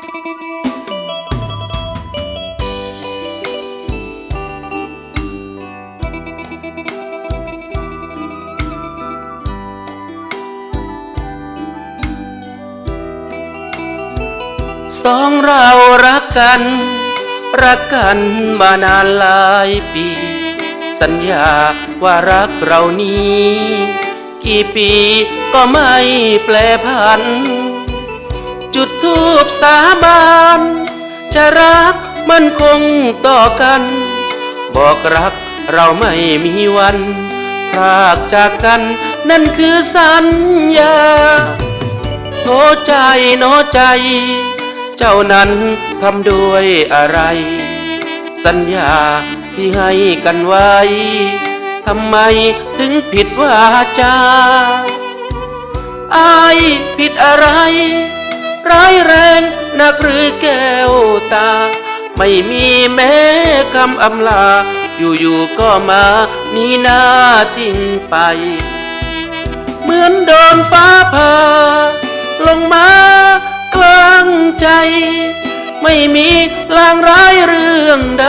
สองเรารักกัน รักกันมานานหลายปี สัญญาว่ารักเรานี้ กี่ปีก็ไม่แปลผันจุด ทูบสาบานจะรักมันคงต่อกัน บอกรักเราไม่มีวันพรากจากกันนั่นคือสัญญาโทใจโนใจ เจ้านั้นทำด้วยอะไร สัญญาที่ให้กันไว้ทำไมถึงผิดวาจาอายผิดอะไร ร้ายแรงนักหรือแก้วตา ไม่มีแม้คำอำลา อยู่ๆก็มานี่นาทิ้งไป เหมือนโดนฟ้าผ่าลงมากลางใจ ไม่มีลางร้ายเรื่องใด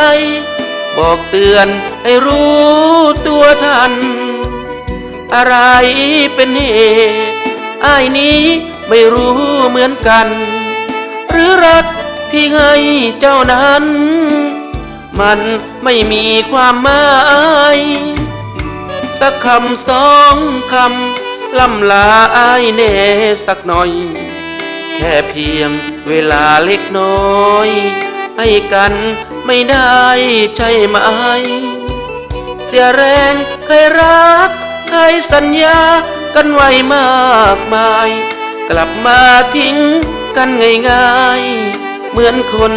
บอกเตือนให้รู้ตัวทัน อะไรเป็นเหตุอ้นี้ ไม่รู้เหมือนกัน หรือรักที่ให้เจ้านั้น มันไม่มีความหมาย สักคำสองคำล่ำลาอายแน่สักหน่อย แค่เพียงเวลาเล็กน้อย ให้กันไม่ได้ใช่ไหม เสียแรงเคยรักเคยสัญญากันไว้มากมาย กลับมาทิ้งกันง่ายๆ เหมือนคน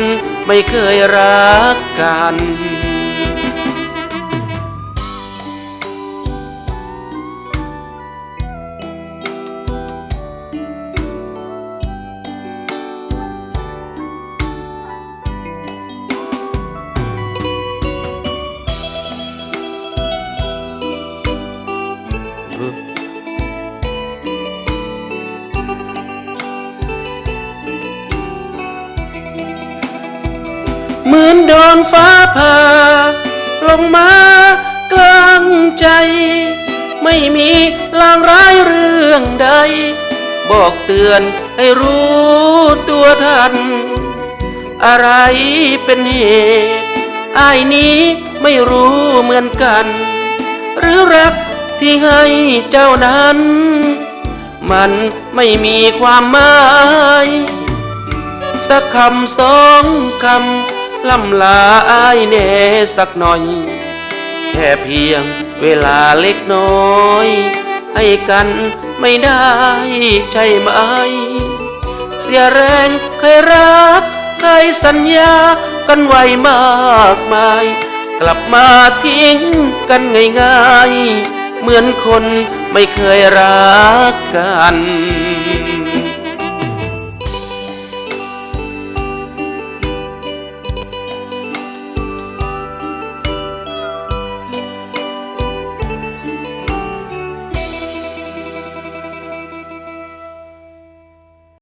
ไม่เคยรักกัน เหมือนโดนฟ้าผ่า ลงมากลางใจ ไม่มีลางร้ายเรื่องใด บอกเตือนให้รู้ตัวทัน อะไรเป็นเหตุอ้ายนี้ไม่รู้เหมือนกัน หรือรักที่ให้เจ้านั้น มันไม่มีความหมาย สักคำสองคำ ลำลาอายแน่สักหน่อย แค่เพียงเวลาเล็กน้อย ให้กันไม่ได้ใช่ไหม เสียแรงเคยรักเคยสัญญากันไว้มากมาย กลับมาทิ้งกันง่ายๆ เหมือนคนไม่เคยรักกัน